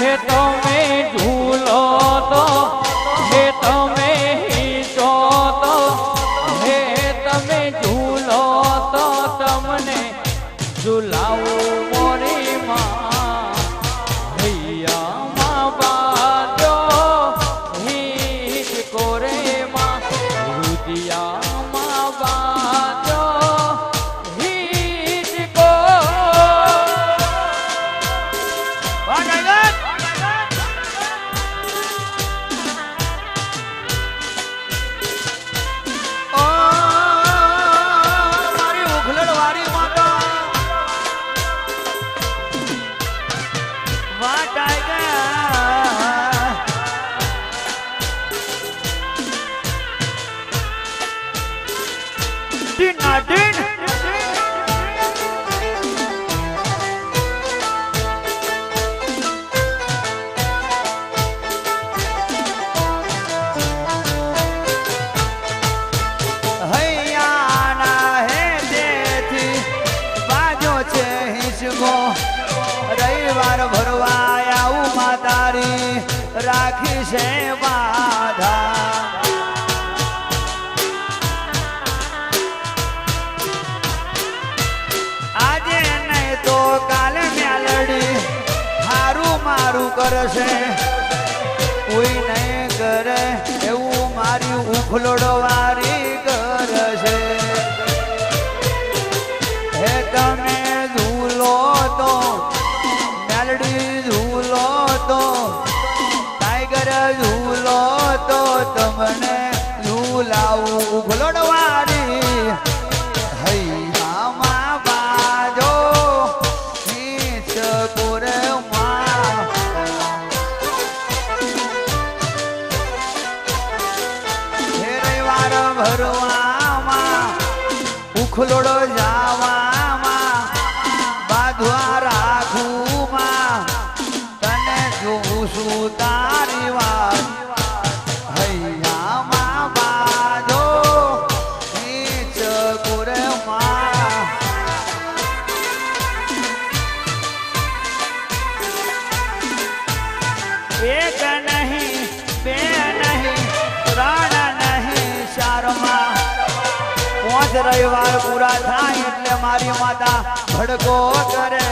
હે તમે રવિવાર ભરવા આવું માતારી રાખી છે કરશે? કોઈ નહીં કરે એવું મારી ઉખલોડો વારી. ઉખલોડો જાવામાં રવિવાર પૂરા થાય એટલે મારી માતા ભડકો કરે.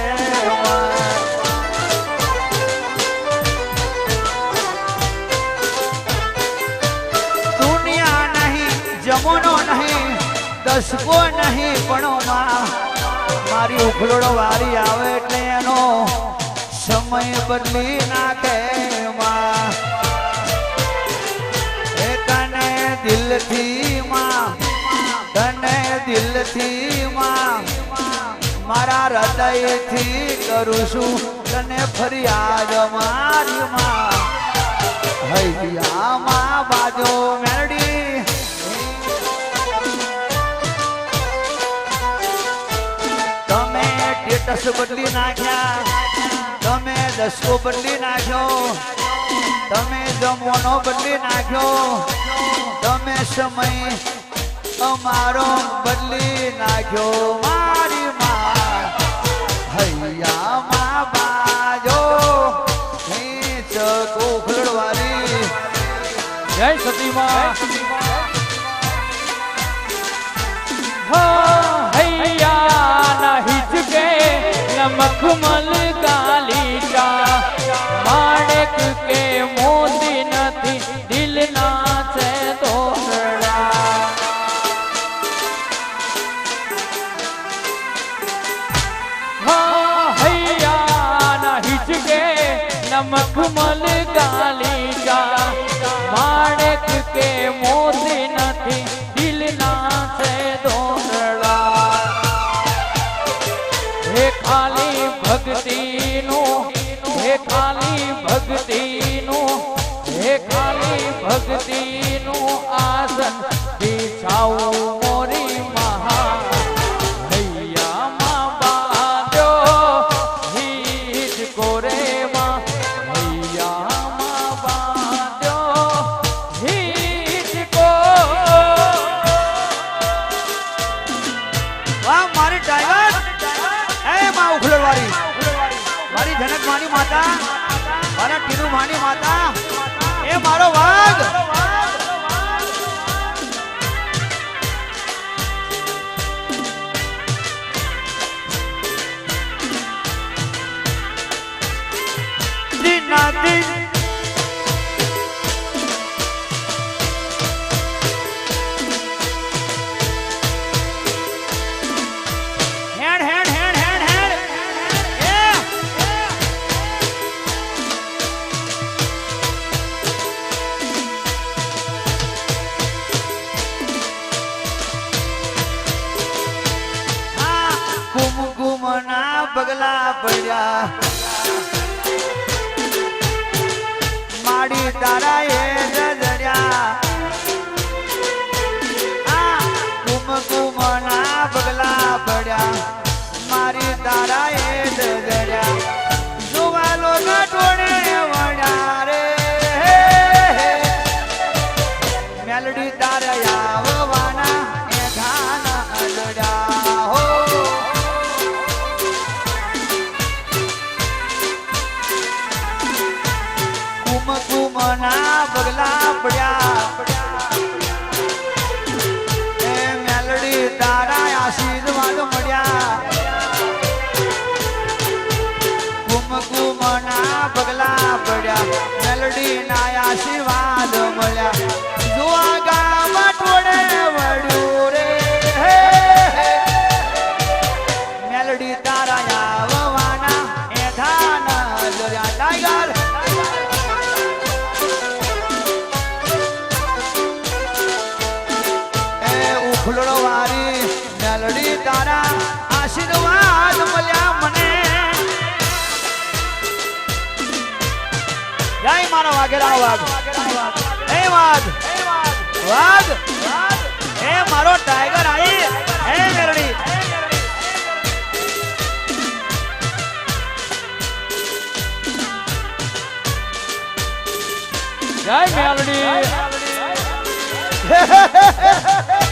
દુનિયા નહીં જમોનો નહીં, દસકો નહીં, પણ મારી ઉખલોડો વારી આવે એટલે એનો સમય બદલી નાખે માં. દિલથી દિલથી માં મારા હૃદયથી કરું છું તને ફરિયાદ મારી માં બાજો મેરડી તમે સ્ટેટસ બદલી નાખ્યા, તમે દસકો બદલી નાખ્યો, તમે જમવાનો બદલી નાખ્યો, તમે સમય અમારો બદલી નાખ્યો મારી માં. બાજો નીચ જય સતી માં. હૈયા ના હિચકે નમકમલ ગાલીટા માણેક કે નમકમલ ગાલીટા માણેક કે મોતી પગલા પડ્યા માડી તારા એ જજર્યા. આ ના પગલા પડ્યા એ મેલડી તારા આશીર્વાદ મળ્યા કુમ કુમ પગલા પડ્યા મેલડી ના આશીર્વાદ મળ્યા જય મારો વાઘેરા વાગ હે વાગ વાગ એ મારો ટાઈગર આઈ? હે મેલડી જય મેલડી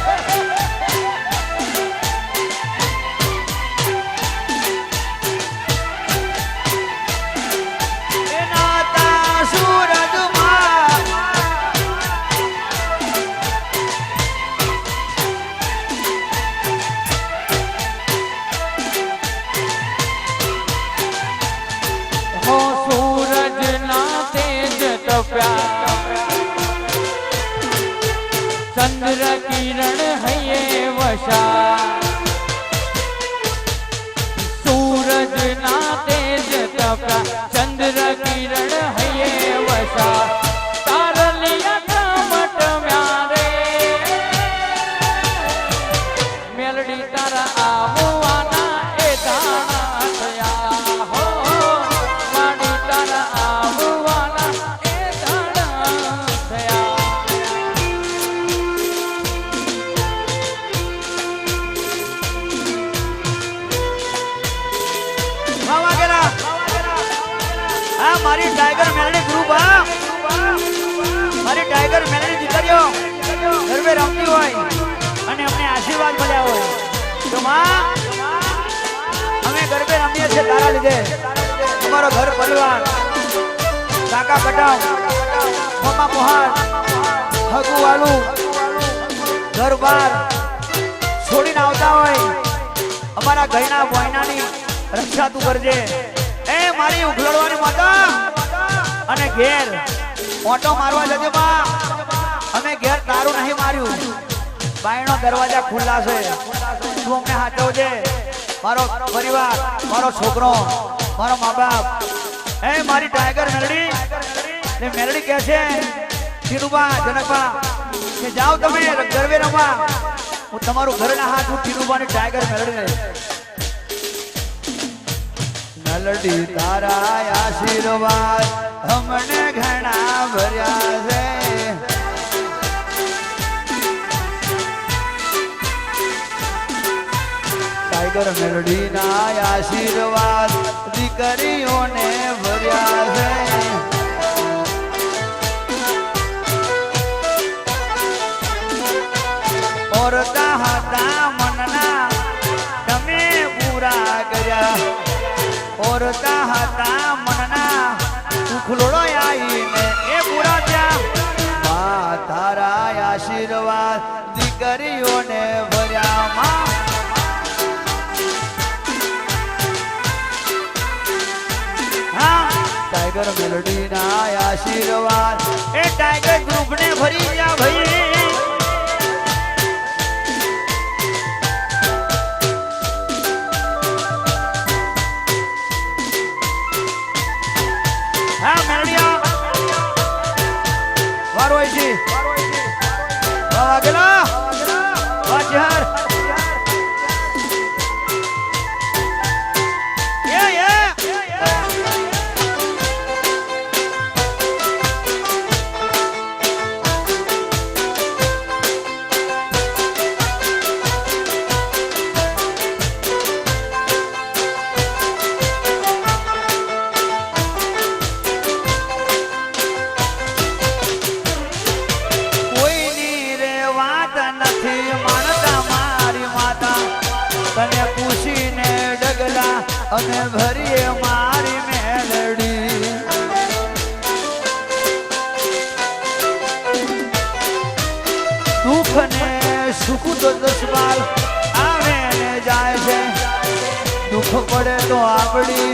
ટાઈગર મેલડી ગ્રુપ હા? મારી ટાઈગર મેલડી દીકરીઓ, ગરબે રમતી હોય અને અમને આશીર્વાદ મળ્યા હોય. તો માં, અમે ગરબે રમીએ છીએ તારા લીધે. અમારો ઘર પરિવાર, કાકા કટાવ, મમ્મા મોહાર હગુ વાલુ, ઘર બાર છોડીને આવતા હોય. અમારા ઘરના બોયનાની રક્ષા તું કરજે. એ મારી ઉઘલડવાની માતા. અને ઘેર ઓટો મારવા જજો બા. અમે ઘેર તારું નહીં માર્યું. બાયણો દરવાજા ખુલ્લા છે. તું અમને હાચવજે. મારો પરિવાર, મારો છોકરો, મારો મા બાપ એ મારી ટાઈગર મેલડી. ને મેલડી કહે છે ટીનુબા જનકબા, કે જાઓ તમે ગરબે રમવા. હું તમારું ઘરના હાથ હું ટીનુબાની ટાઈગર મેલડી મેલડી તારા આશીર્વાદ. અમને ઘણા ભર્યા છે. ટાઈગર મેલડી ના આશીર્વાદ દીકરીઓને ભર્યા છે. ઓરતા હતા મનના, તમે પૂરા કર્યા. ઓરતા હતા ટાઈગર મેલોડી ના આશીર્વાદ. એ ટાઈગર ગ્રુપ ને ભરી ગયા ભાઈ. અને ભરીએ મારી મેલડી. દુઃખ ને સુખ તો દસમાલ આવે ને જાય છે. દુઃખ પડે તો આપણી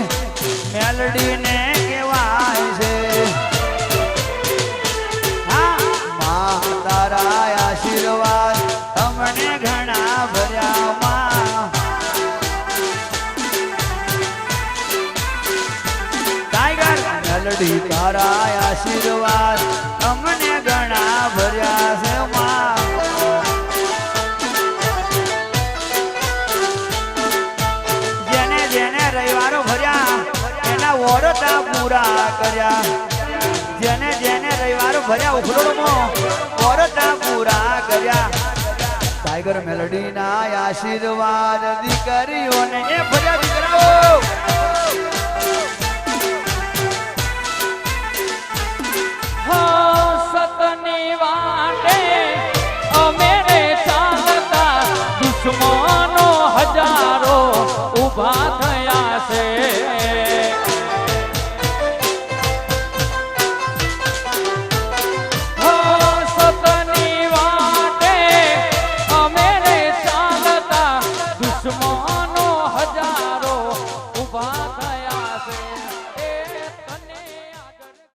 મેલડીને વોરતા પૂરા કર્યા. જેને જેને રવિવાર ભર્યા ઉખલોડમાં વોરતા પૂરા કર્યા. ટાઈગર મેલડી ના આશીર્વાદ દીકરીઓને એ ભર્યા દીકરાઓ. હો.